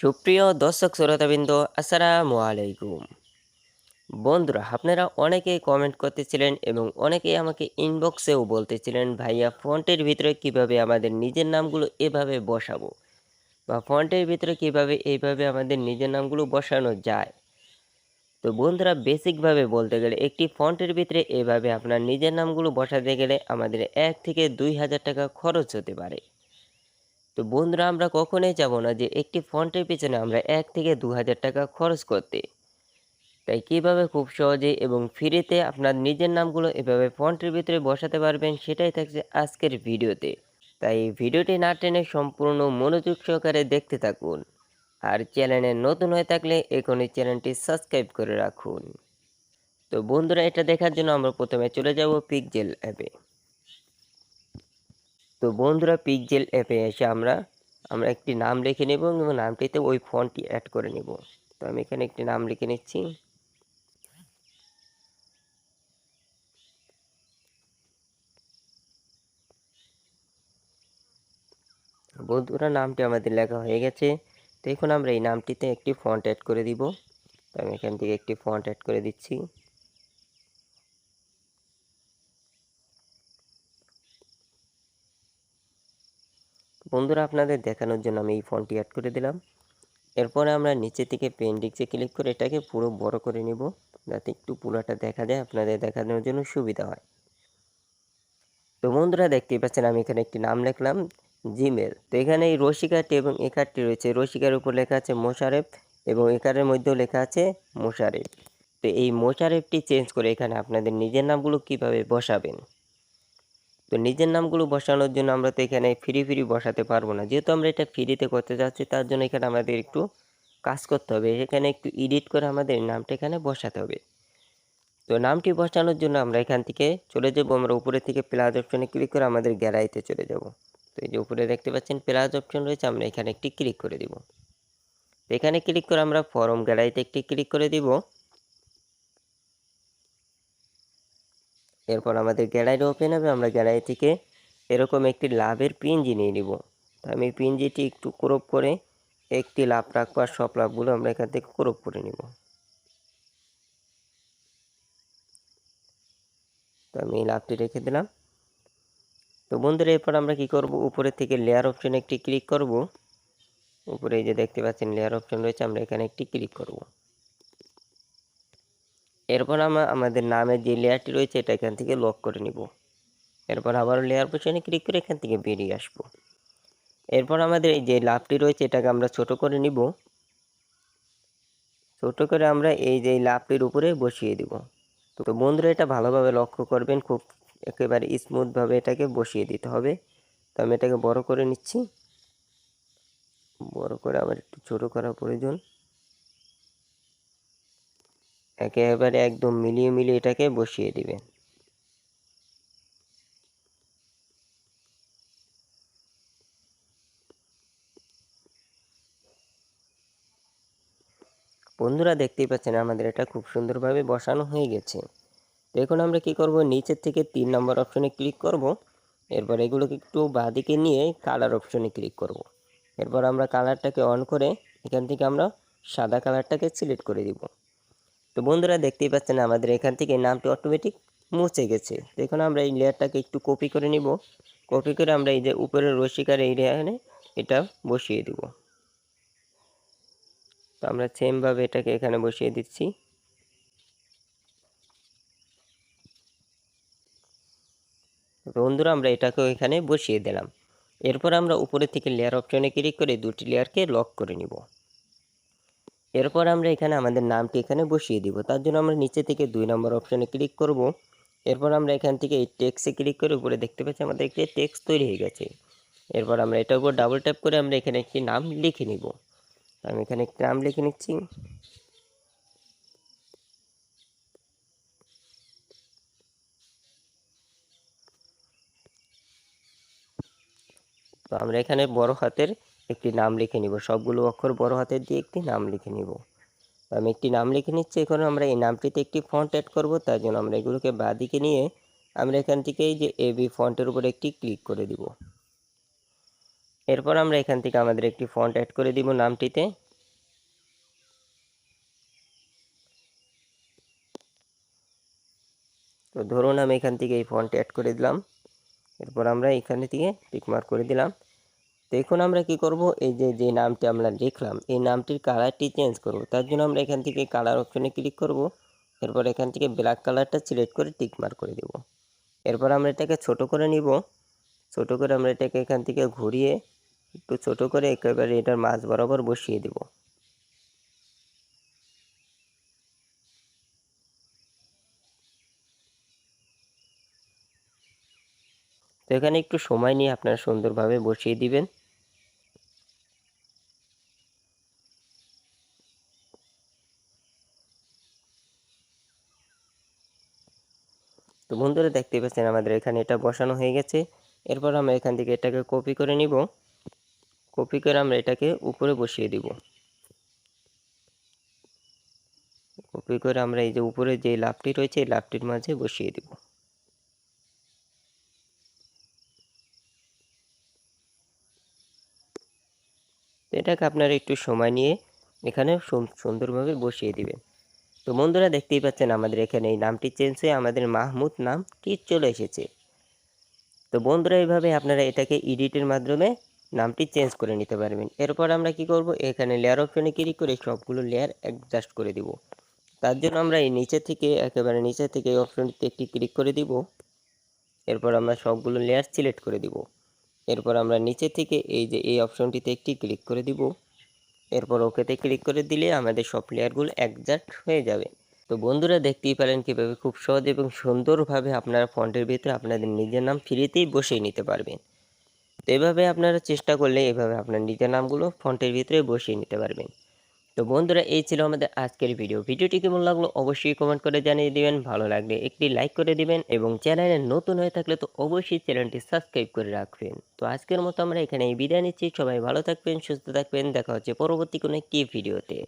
সুপ্রিয় দর্শক শ্রোতাবৃন্দ, আসসালামু আলাইকুম। বন্ধুরা, আপনারা অনেকেই কমেন্ট করতেছিলেন এবং অনেকেই আমাকে ইনবক্সেও বলতেছিলেন, ভাইয়া, ফন্টের ভিতরে কীভাবে আমাদের নিজের নামগুলো এভাবে বসাবো? বা ফন্টের ভিতরে কীভাবে এইভাবে আমাদের নিজের নামগুলো বসানো যায়? তো বন্ধুরা বেসিকভাবে বলতে গেলে, একটি ফন্টের ভিতরে এভাবে আপনার নিজের নামগুলো বসাতে গেলে আমাদের এক থেকে দুই হাজার টাকা খরচ হতে পারে। তো বন্ধুরা, আমরা কখনোই যাব না যে একটি ফন্টের পিছনে আমরা এক থেকে দু হাজার টাকা খরচ করতে। তাই কীভাবে খুব সহজে এবং ফ্রিতে আপনার নিজের নামগুলো এভাবে ফন্টের ভিতরে বসাতে পারবেন সেটাই থাকছে আজকের ভিডিওতে। তাই ভিডিওটি না টেনে সম্পূর্ণ মনোযোগ সহকারে দেখতে থাকুন। আর চ্যানেলে নতুন হয়ে থাকলে এখনই চ্যানেলটি সাবস্ক্রাইব করে রাখুন। তো বন্ধুরা, এটা দেখার জন্য আমরা প্রথমে চলে যাব পিকজেল অ্যাপে তো বন্ধুরা পিকজেল অ্যাপে এসে আমরা আমরা একটি নাম লিখে নেব এবং নামটিতে ওই ফন্টটি অ্যাড করে নেব। তো আমি এখানে একটি নাম লিখে নিচ্ছি। বন্ধুরা নামটি আমাদের লেখা হয়ে গেছে। তো এখন আমরা এই নামটিতে একটি ফন্ট অ্যাড করে দিব। তো আমি এখান থেকে একটি ফন্ট অ্যাড করে দিচ্ছি। বন্ধুরা, আপনাদের দেখানোর জন্য আমি এই ফন্টটি অ্যাড করে দিলাম। এরপরে আমরা নিচে থেকে পেন্ডিক্সে ক্লিক করে এটাকে পুরো বড় করে নিব, যাতে একটু পুরোটা দেখা যায়, আপনাদের দেখানোর জন্য সুবিধা হয়। তো বন্ধুরা, দেখতেই পাচ্ছেন আমি এখানে একটি নাম লিখলাম জিমেল তো এখানে এই রসিকাটি এবং এ একারটি রয়েছে। রসিকার উপর লেখা আছে মোশারেফ এবং এ একারের মধ্যেও লেখা আছে মোশারেফ। তো এই মোশারেফটি চেঞ্জ করে এখানে আপনাদের নিজের নামগুলো কীভাবে বসাবেন? তো নিজের নামগুলো বসানোর জন্য আমরা তো এখানে ফ্রি ফ্রি বসাতে পারব না। যেহেতু আমরা এটা ফ্রিতে করতে যাচ্ছি, তার জন্য এখানে আমাদের একটু কাজ করতে হবে। এখানে একটু এডিট করে আমাদের নামটা এখানে বসাতে হবে। তো নামটি বসানোর জন্য আমরা এখান থেকে চলে যাব। আমরা উপরে থেকে প্লাস অপশনে ক্লিক করে আমাদের গ্যালারিতে চলে যাব। তো এই যে উপরে দেখতে পাচ্ছেন প্লাস অপশন রয়েছে, আমরা এখানে একটি ক্লিক করে দিব। এখানে ক্লিক করে আমরা ফরম গ্যালারিতে একটি ক্লিক করে দিব। এরপর আমাদের গ্যালারি ওপেন হবে, আমরা গ্যালারি থেকে এরকম একটি লাভের পিনজি নিয়ে নিব। তো আমি পিনজিটি একটু ক্রপ করে একটি লাভ রাখব আর সব লাভগুলো আমরা এখান থেকে ক্রপ করে নিব। তো আমি এই লাভটি রেখে দিলাম। তো বন্ধুরা, এরপর আমরা কি করব? উপরে থেকে লেয়ার অপশনে একটি ক্লিক করব। উপরে এই যে দেখতে পাচ্ছেন লেয়ার অপশন রয়েছে, আমরা এখানে একটি ক্লিক করব। এরপর আমরা আমাদের নামের যে লেয়ারটি রয়েছে, এটা এখান থেকে লক করে নিব। এরপর আবার লেয়ার অপশনে ক্লিক করে এখান থেকে বেরিয়ে আসব। এরপর আমাদের এই যে লাভটি রয়েছে, এটাকে আমরা ছোট করে নিব। ছোট করে আমরা এই যে লাভটির উপরে বসিয়ে দিব। তো বন্ধুরা, এটা ভালোভাবে লক্ষ্য করবেন, খুব একেবারে স্মুথভাবে এটাকে বসিয়ে দিতে হবে। তো আমি এটাকে বড় করে নিচ্ছি। বড় করে আবার একটু ছোট করা প্রয়োজন। একেবারে একদম মিলিয়ে মিলিয়ে এটাকে বসিয়ে দিবেন বন্ধুরা দেখতেই পাচ্ছেন আমাদের এটা খুব সুন্দরভাবে বসানো হয়ে গেছে। তো এখন আমরা কি করব? নিচের থেকে তিন নম্বর অপশনে ক্লিক করব। এরপর এগুলোকে একটু বাঁদিকে নিয়ে কালার অপশনে ক্লিক করব। এরপর আমরা কালারটাকে অন করে এখান থেকে আমরা সাদা কালারটাকে সিলেক্ট করে দিব। তো বন্ধুরা দেখতেই পাচ্ছেন আমাদের এখান থেকে নামটি অটোমেটিক মুছে গেছে। তো এখন আমরা এই লেয়ারটাকে একটু কপি করে নিব। কপি করে আমরা এই যে উপরের রসিকার এই লেয়ারে এটা বসিয়ে দিব। তো আমরা সেমভাবে এটাকে এখানে বসিয়ে দিচ্ছি। বন্ধুরা আমরা এটাকেও এখানে বসিয়ে দিলাম। এরপর আমরা উপরে থেকে লেয়ার অপশনে ক্লিক করে দুটি লেয়ারকে লক করে নিব। এরপর আমরা এখানে আমাদের নামটি এখানে বসিয়ে দিব। তার জন্য আমরা নিচে থেকে দুই নম্বর অপশানে ক্লিক করব। এরপর আমরা এখান থেকে এই টেক্সে ক্লিক করে উপরে দেখতে পাচ্ছি আমাদের একটি টেক্সট তৈরি হয়ে গেছে। এরপর আমরা এটার উপর ডাবল ট্যাপ করে আমরা এখানে একটি নাম লিখে নিব। আমি এখানে একটি নাম লিখে নিচ্ছি। তো আমরা এখানে বড় হাতের একটি নাম লিখে নিব। সবগুলো অক্ষর বড় হাতের দিয়ে একটি নাম লিখে নিব। আমি একটি নাম লিখে নিচ্ছি, এখন আমরা এই নামটিতে একটি ফন্ট অ্যাড করব, তার জন্য আমরা এগুলোকে বাদিকে নিয়ে আমরা এখান থেকে যে এবি ফন্টের উপর একটি ক্লিক করে দিব। এরপর আমরা এখান থেকে আমাদের একটি ফন্ট অ্যাড করে দিব নামটিতে। তো ধরুন আমি এখান থেকে এই ফন্ট অ্যাড করে দিলাম। এরপর আমরা এখান থেকে পিকমার্ক করে দিলাম। তো এখন আমরা কি করব? এই যে যে নামটি আমরা লিখলাম, এই নামটির কালারটি চেঞ্জ করব। তার জন্য আমরা এখান থেকে কালার অপশনে ক্লিক করব। এরপর এখান থেকে ব্ল্যাক কালারটা সিলেক্ট করে টিকমার্ক করে দেব। এরপর আমরা এটাকে ছোট করে নিব। ছোট করে আমরা এটাকে এখান থেকে ঘুরিয়ে একটু ছোট করে একেবারে এটার মাছ বরাবর বসিয়ে দেব। তো এখানে একটু সময় নিয়ে আপনারা সুন্দরভাবে বসিয়ে দিবেন। তো বন্ধুরা দেখতে পাচ্ছেন আমাদের এখানে এটা বসানো হয়ে গেছে। এরপর আমরা এখান থেকে এটাকে কপি করে নিব। কপি করে আমরা এটাকে উপরে বসিয়ে দিব। কপি করে আমরা এই যে উপরে যে লাভটি রয়েছে, এই লাভটির মাঝে বসিয়ে দিব। এটাকে আপনারা একটু সময় নিয়ে এখানে সুন্দরভাবে বসিয়ে দিবেন। তো বন্ধুরা দেখতেই পাচ্ছেন আমাদের এখানে এই নামটি চেঞ্জ হয়ে আমাদের মাহমুদ নামটি চলে এসেছে। তো বন্ধুরা এইভাবে আপনারা এটাকে এডিটের মাধ্যমে নামটি চেঞ্জ করে নিতে পারবেন। এরপর আমরা কি করব? এখানে লেয়ার অপশনে ক্লিক করে সবগুলো লেয়ার অ্যাডজাস্ট করে দিব। তার জন্য আমরা এই নিচে থেকে, একেবারে নিচে থেকে এই অপশনটিতে একটি ক্লিক করে দিব। এরপর আমরা সবগুলো লেয়ার সিলেক্ট করে দিব। এরপর আমরা নিচে থেকে এই যে এই অপশনটিতে একটি ক্লিক করে দিব। এরপর ওকেতে ক্লিক করে দিলে আমাদের সব প্লেয়ারগুলো একজাক্ট হয়ে যাবে। তো বন্ধুরা দেখতেই পারেন কীভাবে খুব সহজ এবং সুন্দরভাবে আপনারা ফন্টের ভিতরে আপনাদের নিজের নাম ফ্রিতেই বসিয়ে নিতে পারবেন। তো এভাবে আপনারা চেষ্টা করলে এভাবে আপনার নিজের নামগুলো ফন্টের ভিতরে বসিয়ে নিতে পারবেন। তো বন্ধুরা, এই ছিল আমাদের আজকের ভিডিও। ভিডিওটি কেমন লাগল অবশ্যই কমেন্ট করে জানিয়ে দিবেন। ভালো লাগলে একটি লাইক করে দিবেন এবং চ্যানেলে নতুন হয়ে থাকলে তো অবশ্যই চ্যানেলটি সাবস্ক্রাইব করে রাখবেন। তো আজকের মতো আমরা এখানে বিদায় নিচ্ছি। সবাই ভালো থাকবেন, সুস্থ থাকবেন। দেখা হচ্ছে পরবর্তী কোনো একটি ভিডিওতে।